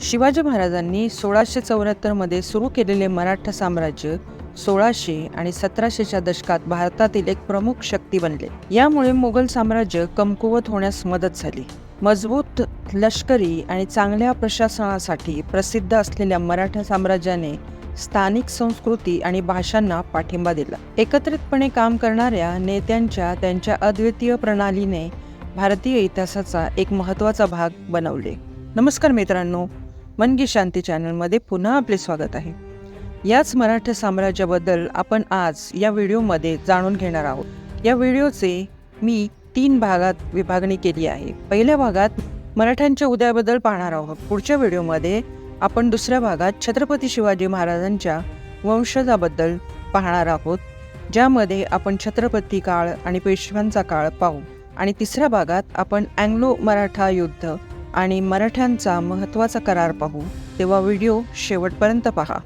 शिवाजी महाराजांनी सोळाशे चौऱ्याहत्तरमध्ये सुरू केलेले मराठा साम्राज्य सोळाशे आणि सतराशेच्या दशकात भारतातील एक प्रमुख शक्ती बनले. यामुळे मुघल साम्राज्य कमकुवत होण्यास मदत झाली. मजबूत लष्करी आणि चांगल्या प्रशासनासाठी प्रसिद्ध असलेल्या मराठा साम्राज्याने स्थानिक संस्कृती आणि भाषांना पाठिंबा दिला. एकत्रितपणे काम करणाऱ्या नेत्यांच्या त्यांच्या अद्वितीय प्रणालीने भारतीय इतिहासाचा एक महत्त्वाचा भाग बनवले. नमस्कार मित्रांनो मन की शांती चॅनलमध्ये पुन्हा आपले स्वागत आहे. याच मराठा साम्राज्याबद्दल आपण आज या व्हिडिओमध्ये जाणून घेणार आहोत. या व्हिडिओचे मी तीन भागात विभागणी केली आहे. पहिल्या भागात मराठ्यांच्या उदयाबद्दल पाहणार आहोत. पुढच्या व्हिडिओमध्ये आपण दुसऱ्या भागात छत्रपती शिवाजी महाराजांच्या वंशजाबद्दल पाहणार आहोत. ज्यामध्ये आपण छत्रपती काळ आणि पेशव्यांचा काळ पाहू. आणि तिसऱ्या भागात आपण अँग्लो मराठा युद्ध आणि मराठ्यांचा महत्त्वाचा करार पाहू तेव्हा व्हिडिओ शेवटपर्यंत पहा.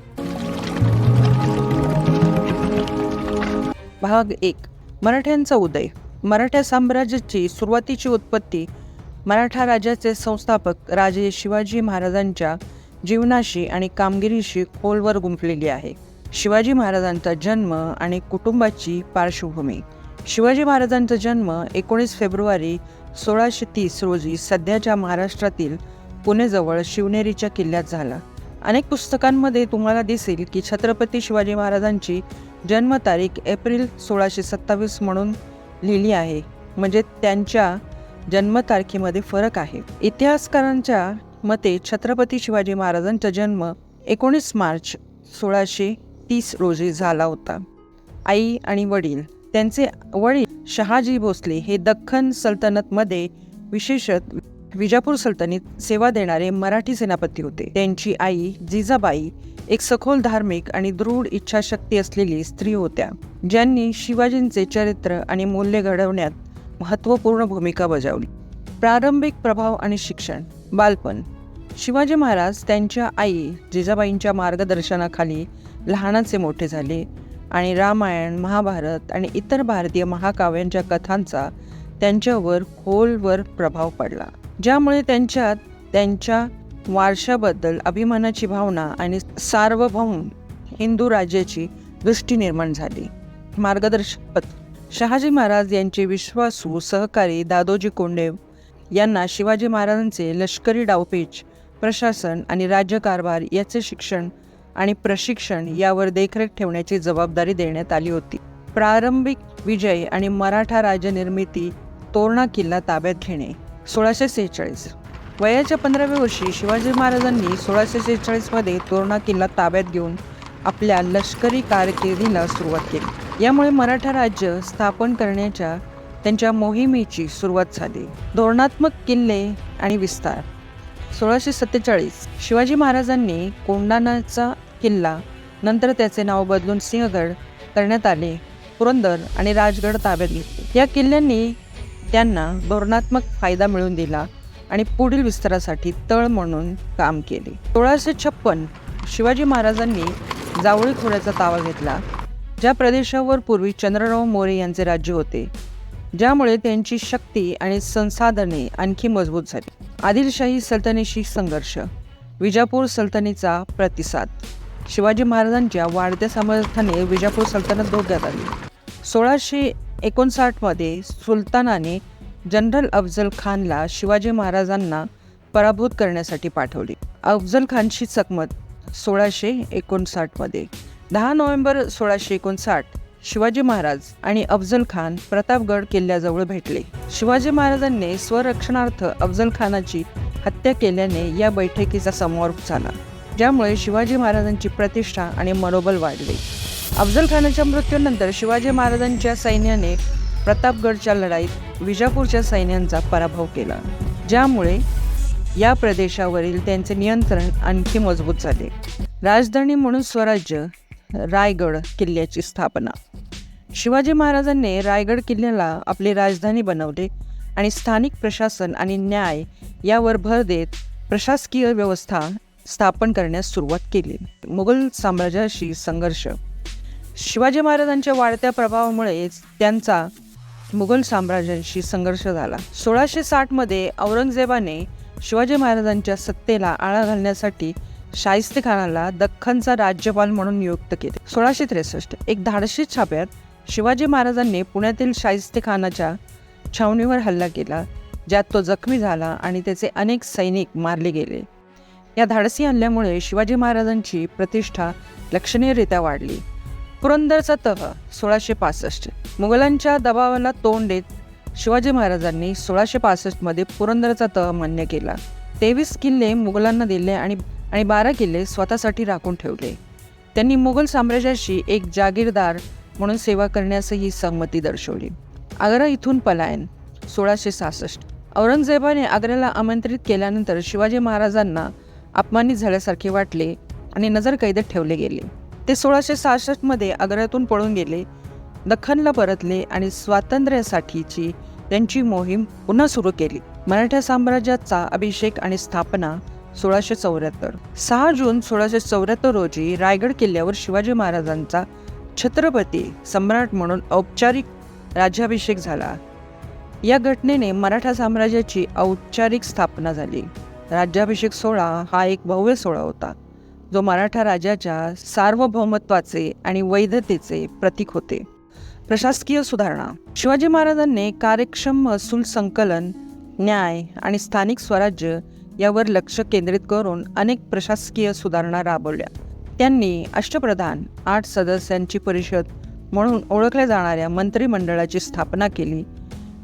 भाग एक. मराठ्यांचा उदय. मराठा साम्राज्याची सुरुवातीची उत्पत्ती मराठा राज्याचे संस्थापक राजे शिवाजी महाराजांच्या जीवनाशी आणि कामगिरीशी खोलवर गुंफलेली आहे. शिवाजी महाराजांचा जन्म आणि कुटुंबाची पार्श्वभूमी. शिवाजी महाराजांचा जन्म एकोणीस फेब्रुवारी सोळाशे तीस रोजी सध्याच्या महाराष्ट्रातील पुणेजवळ शिवनेरीच्या किल्ल्यात झाला. अनेक पुस्तकांमध्ये तुम्हाला दिसेल की छत्रपती शिवाजी महाराजांची जन्मतारीख एप्रिल सोळाशे सत्तावीस म्हणून लिहिली आहे. म्हणजे त्यांच्या जन्मतारखेमध्ये फरक आहे. इतिहासकारांच्या मते छत्रपती शिवाजी महाराजांचा जन्म एकोणीस मार्च सोळाशे तीस रोजी झाला होता. आई आणि वडील त्यांचे वडील शहाजी भोसले हे दख्खन सल्तनतमध्ये विशेषत विजापूर सल्तनीत सेवा देणारे मराठी सेनापती होते. त्यांची आई जिजाबाई एक सखोल धार्मिक आणि दृढ इच्छाशक्ती असलेली स्त्री होत्या ज्यांनी शिवाजींचे चरित्र आणि मूल्य घडवण्यात महत्त्वपूर्ण भूमिका बजावली. प्रारंभिक प्रभाव आणि शिक्षण बालपण. शिवाजी महाराज त्यांच्या आई जिजाबाईंच्या मार्गदर्शनाखाली लहानाचे मोठे झाले. आणि रामायण महाभारत आणि इतर भारतीय महाकाव्यांच्या कथांचा त्यांच्यावर खोलवर प्रभाव पडला ज्यामुळे त्यांच्यात त्यांच्या वारशाबद्दल अभिमानाची भावना आणि सार्वभौम हिंदू राज्याची दृष्टी निर्माण झाली. मार्गदर्शक शहाजी महाराज यांचे विश्वासू सहकारी दादोजी कोंडेव यांना शिवाजी महाराजांचे लष्करी डावपेच प्रशासन आणि राज्यकारभार याचे शिक्षण आणि प्रशिक्षण यावर देखरेख ठेवण्याची जबाबदारी देण्यात आली होती. प्रारंभिक विजय आणि मराठा राज्यनिर्मिती तोरणा किल्ला ताब्यात घेणे. सोळाशे सेहेचाळीस. वयाच्या पंधराव्या वर्षी शिवाजी महाराजांनी सोळाशे सेहेचाळीसमध्ये तोरणा किल्ला ताब्यात घेऊन आपल्या लष्करी कारकिर्दीला सुरुवात केली. यामुळे मराठा राज्य स्थापन करण्याच्या त्यांच्या मोहिमेची सुरुवात झाली. धोरणात्मक किल्ले आणि विस्तार. सोळाशे सत्तेचाळीस. शिवाजी महाराजांनी कोंडाणाचा किल्ला. नंतर त्याचे नाव बदलून सिंहगड करण्यात आले. पुरंदर आणि राजगड ताब्यात घेतले. या किल्ल्यांनी त्यांना धोरणात्मक फायदा मिळवून दिला आणि पुढील विस्तारासाठी तळ म्हणून काम केले. सोळाशे छप्पन शिवाजी महाराजांनी जावळी खोऱ्याचा ताबा घेतला ज्या प्रदेशावर पूर्वी चंद्रराव मोरे यांचे राज्य होते ज्यामुळे त्यांची शक्ती आणि संसाधने आणखी मजबूत झाली. आदिलशाही सल्तनेशी संघर्ष विजापूर सल्तनेचा प्रतिसाद. शिवाजी महाराजांच्या वाढत्या सामर्थ्याने विजापूर सल्तनत धोक्यात आली. सोळाशे एकोणसाठमध्ये सुलतानाने जनरल अफजल खानला शिवाजी महाराजांना पराभूत करण्यासाठी पाठवले. अफजल खानशी चकमत सोळाशे एकोणसाठमध्ये दहा नोव्हेंबर सोळाशे एकोणसाठ शिवाजी महाराज आणि अफजल खान प्रतापगड किल्ल्याजवळ भेटले. शिवाजी महाराजांनी स्वरक्षणार्थ अफजल खानाची हत्या केल्याने या बैठकीचा समारोप झाला. ज्यामुळे शिवाजी महाराजांची प्रतिष्ठा आणि मनोबल वाढले. अफजल खानाच्या मृत्यूनंतर शिवाजी महाराजांच्या सैन्याने प्रतापगडच्या लढाईत विजापूरच्या सैन्यांचा पराभव केला ज्यामुळे या प्रदेशावरील त्यांचे नियंत्रण आणखी मजबूत झाले. राजधानी म्हणून स्वराज्य रायगड किल्ल्याची स्थापना. शिवाजी महाराजांनी रायगड किल्ल्याला आपली राजधानी बनवले आणि स्थानिक प्रशासन आणि न्याय यावर भर देत प्रशासकीय व्यवस्था स्थापन करण्यास सुरुवात केली. मुघल साम्राज्याशी संघर्ष. शिवाजी महाराजांच्या वाढत्या प्रभावामुळे त्यांचा मुघल साम्राज्याशी संघर्ष झाला. सोळाशे साठमध्ये औरंगजेबाने शिवाजी महाराजांच्या सत्तेला आळा घालण्यासाठी शाहिस्तेखानाला दख्खनचा राज्यपाल म्हणून नियुक्त केले. सोळाशे त्रेसष्ट एक धाडशी छाप्यात शिवाजी महाराजांनी पुण्यातील शाहिस्तेखानाच्या छावणीवर हल्ला केला ज्यात तो जखमी झाला आणि त्याचे अनेक सैनिक मारले गेले. या धाडसी हल्ल्यामुळे शिवाजी महाराजांची प्रतिष्ठा लक्षणीयरित्या वाढली. पुरंदरचा तह सोळाशे पासष्ट. मुघलांच्या दबावाला तोंड देत शिवाजी महाराजांनी सोळाशे पासष्टमध्ये पुरंदरचा तह मान्य केला. तेवीस किल्ले मुघलांना दिले आणि आणि बारा किल्ले स्वतःसाठी राखून ठेवले. त्यांनी मुघल साम्राज्याशी एक जागीरदार म्हणून सेवा करण्यासही सहमती दर्शवली. आग्रा इथून पलायन सोळाशे सहासष्ट. औरंगजेबाने आग्र्याला आमंत्रित केल्यानंतर शिवाजी महाराजांना अपमानित झाल्यासारखे वाटले आणि नजर कैदेत ठेवले गेले. ते सोळाशे सहासष्टमध्ये आग्र्यातून पळून गेले दख्खनला परतले आणि स्वातंत्र्यासाठीची त्यांची मोहीम पुन्हा सुरू केली. मराठा साम्राज्याचा अभिषेक आणि स्थापना सोळाशे चौऱ्याहत्तर. सहा जून सोळाशे चौऱ्याहत्तर रोजी रायगड किल्ल्यावर शिवाजी महाराजांचा छत्रपती सम्राट म्हणून औपचारिक राज्याभिषेक झाला. या घटनेने मराठा साम्राज्याची औपचारिक स्थापना झाली. राज्याभिषेक सोहळा हा एक भव्य सोहळा होता. जो मराठा राजाच्या सार्वभौमत्वाचे आणि वैधतेचे प्रतीक होते. प्रशासकीय सुधारणा. शिवाजी महाराजांनी कार्यक्षम महसूल संकलन न्याय आणि स्थानिक स्वराज्य यावर लक्ष केंद्रित करून अनेक प्रशासकीय सुधारणा राबवल्या. त्यांनी अष्टप्रधान आठ सदस्यांची परिषद म्हणून ओळखल्या जाणाऱ्या मंत्रिमंडळाची स्थापना केली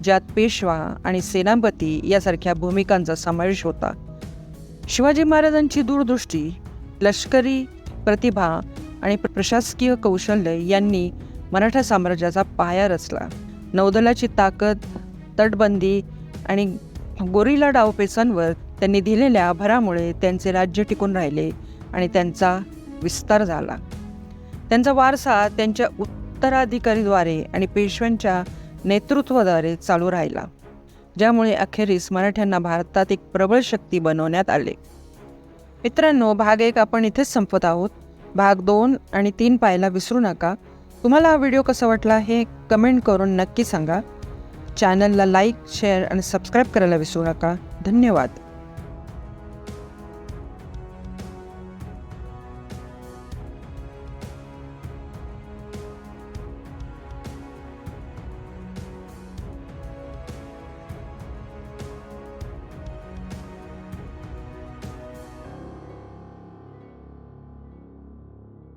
ज्यात पेशवा आणि सेनापती यासारख्या भूमिकांचा समावेश होता. शिवाजी महाराजांची दूरदृष्टी लष्करी प्रतिभा आणि प्र- प्रशासकीय कौशल्य यांनी मराठा साम्राज्याचा पाया रचला. नौदलाची ताकद तटबंदी आणि गोरिला डावपेचांवर त्यांनी दिलेल्या भरामुळे त्यांचे राज्य टिकून राहिले आणि त्यांचा विस्तार झाला. त्यांचा वारसा त्यांच्या उत्तराधिकारीद्वारे आणि पेशव्यांच्या नेतृत्वाद्वारे चालू राहिला. ज्यामुळे अखेरीस मराठ्यांना भारतात एक प्रबळ शक्ती बनवण्यात आले. मित्रांनो भाग एक आपण इथेच संपत आहोत. भाग दोन आणि तीन पाहायला विसरू नका. तुम्हाला हा व्हिडिओ कसा वाटला हे कमेंट करून नक्की सांगा. चॅनलला लाईक शेअर आणि सबस्क्राईब करायला विसरू नका. धन्यवाद.